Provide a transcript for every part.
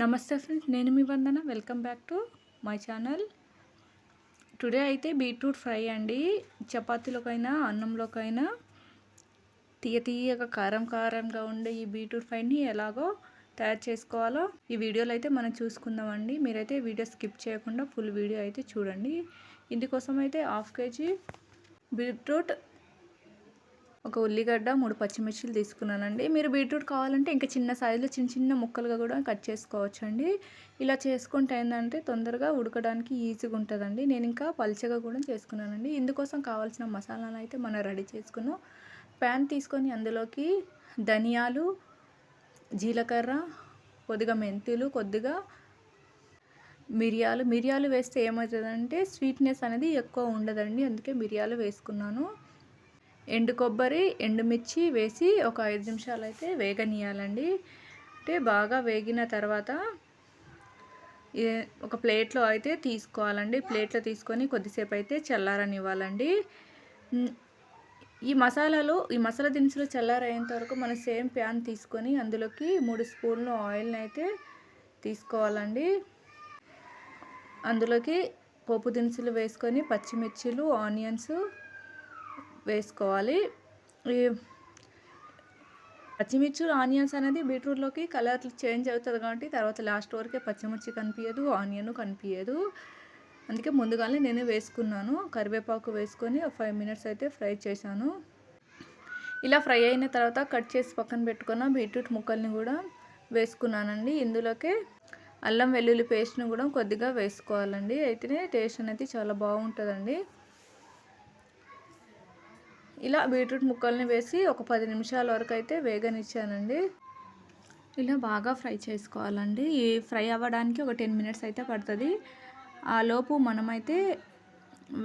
నమస్తే ఫ్రెండ్స్ నేను మీ Vandana. Welcome back to my channel. Today అయితే బీట్రూట్ ఫ్రై అండి. చపాతీలోకైనా అన్నంలోకైనా తీయ తీయగా కారం కారంగా ఉండే ఈ బీట్రూట్ ఫ్రైని ఎలాగో తయారు చేసుకోవాలో ఈ వీడియోలో అయితే మనం చూసుకుందామండి. మీరైతే వీడియో స్కిప్ చేయకుండా ఫుల్ వీడియో అయితే చూడండి. ఇందుకోసం అయితే హాఫ్ కేజీ బీట్రూట్ ఒక ఉల్లిగడ్డ మూడు పచ్చిమిర్చిలు తీసుకున్నానండి. మీరు బీట్రూట్ కావాలంటే ఇంకా చిన్న సైజులో చిన్న చిన్న ముక్కలుగా కూడా కట్ చేసుకోవచ్చు అండి ఇలా చేసుకుంటే ఏంటంటే తొందరగా ఉడకడానికి ఈజీగా ఉంటుందండి. నేను ఇంకా పల్చగా కూడా చేసుకున్నానండి. ఇందుకోసం కావాల్సిన మసాలాలు అయితే మనం రెడీ చేసుకున్నాం. ప్యాన్ తీసుకొని అందులోకి ధనియాలు జీలకర్ర కొద్దిగా మెంతులు కొద్దిగా మిరియాలు. మిరియాలు వేస్తే ఏమవుతుందంటే స్వీట్నెస్ అనేది ఎక్కువ ఉండదండి. అందుకే మిరియాలు వేసుకున్నాను. ఎండు కొబ్బరి ఎండుమిర్చి వేసి ఒక ఐదు నిమిషాలు అయితే వేగనీయాలండి అంటే బాగా వేగిన తర్వాత ఒక ప్లేట్లో అయితే తీసుకోవాలండి. ప్లేట్లో తీసుకొని కొద్దిసేపు అయితే చల్లారనివ్వాలండి ఈ మసాలాలు ఈ మసాలా దినుసులు చల్లారయ్యేంత వరకు మనం సేమ్ ప్యాన్ తీసుకొని అందులోకి మూడు స్పూన్లు ఆయిల్ని అయితే తీసుకోవాలండి. అందులోకి పోపు దినుసులు వేసుకొని పచ్చిమిర్చిలు ఆనియన్స్ వేసుకోవాలి. ఈ పచ్చిమిర్చి ఆనియన్స్ అనేది బీట్రూట్లోకి కలర్ చేంజ్ అవుతుంది కాబట్టి తర్వాత లాస్ట్ వరకే పచ్చిమిర్చి కనిపించదు ఆనియన్ కనిపించదు అందుకే ముందుగానే నేను వేసుకున్నాను. కరివేపాకు వేసుకొని ఫైవ్ మినిట్స్ అయితే ఫ్రై చేశాను. ఇలా ఫ్రై అయిన తర్వాత కట్ చేసి పక్కన పెట్టుకున్న బీట్రూట్ ముక్కల్ని కూడా వేసుకున్నానండి. ఇందులోకే అల్లం వెల్లుల్లి పేస్ట్ని కూడా కొద్దిగా వేసుకోవాలండి. అయితేనే టేస్ట్ అనేది చాలా బాగుంటుందండి. ఇలా బీట్రూట్ ముక్కల్ని వేసి ఒక పది నిమిషాల వరకు అయితే వేగనిచ్చానండి. ఇలా బాగా ఫ్రై చేసుకోవాలండి. ఈ ఫ్రై అవ్వడానికి ఒక టెన్ మినిట్స్ అయితే పడుతుంది. ఆ లోపు మనమైతే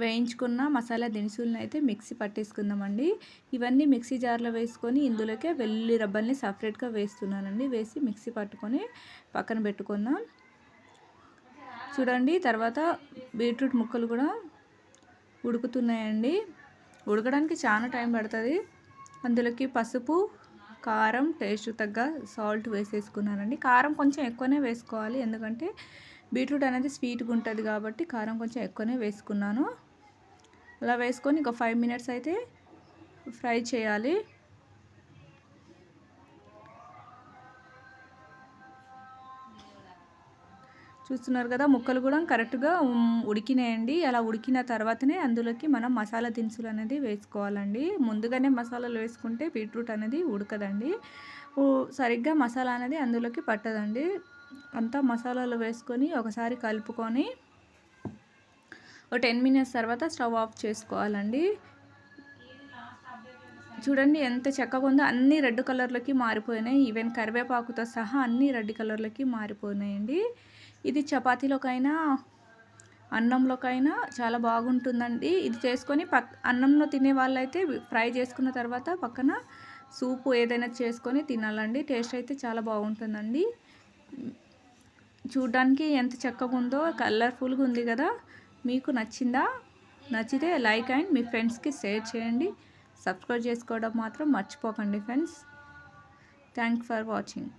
వేయించుకున్న మసాలా దినుసులను అయితే మిక్సీ పట్టేసుకుందామండి. ఇవన్నీ మిక్సీ జార్లో వేసుకొని ఇందులోకే వెల్లుల్లి రబ్బల్ని సపరేట్గా వేస్తున్నానండి. వేసి మిక్సీ పట్టుకొని పక్కన పెట్టుకుందాం. చూడండి తర్వాత బీట్రూట్ ముక్కలు కూడా ఉడుకుతున్నాయండి. ఉడకడానికి చాలా టైం పడుతుంది. అందులోకి పసుపు కారం టేస్ట్ తగ్గ సాల్ట్ వేసేసుకున్నానండి. కారం కొంచెం ఎక్కువనే వేసుకోవాలి. ఎందుకంటే బీట్రూట్ అనేది స్వీట్గా ఉంటుంది కాబట్టి కారం కొంచెం ఎక్కువనే వేసుకున్నాను. అలా వేసుకొని ఒక ఫైవ్ మినిట్స్ అయితే ఫ్రై చేయాలి. చూస్తున్నారు కదా ముక్కలు కూడా కరెక్ట్గా ఉడికినాయండి. అలా ఉడికిన తర్వాతనే అందులోకి మనం మసాలా దినుసులు అనేది వేసుకోవాలండి. ముందుగానే మసాలాలు వేసుకుంటే బీట్రూట్ అనేది ఉడకదండి. సరిగ్గా మసాలా అనేది అందులోకి పట్టదండి. అంతా మసాలాలు వేసుకొని ఒకసారి కలుపుకొని ఒక టెన్ మినిట్స్ తర్వాత స్టవ్ ఆఫ్ చేసుకోవాలండి. చూడండి ఎంత చక్కగా ఉందో అన్ని రెడ్ కలర్లకి మారిపోయినాయి. ఈవెన్ కరివేపాకుతో సహా అన్ని రెడ్ కలర్లకి మారిపోయినాయండి. ఇది చపాతీలోకైనా అన్నంలోకైనా చాలా బాగుంటుందండి. ఇది చేసుకొని పక్ అన్నంలో తినే వాళ్ళైతే ఫ్రై చేసుకున్న తర్వాత పక్కన సూపు ఏదైనా చేసుకొని తినాలండి. టేస్ట్ అయితే చాలా బాగుంటుందండి. చూడ్డానికి ఎంత చక్కగా ఉందో కలర్ఫుల్గా ఉంది కదా. మీకు నచ్చిందా? నచ్చితే లైక్ అండ్ మీ ఫ్రెండ్స్కి షేర్ చేయండి. సబ్స్క్రైబ్ చేసుకోవడం మాత్రం మర్చిపోకండి ఫ్రెండ్స్. Thank for watching.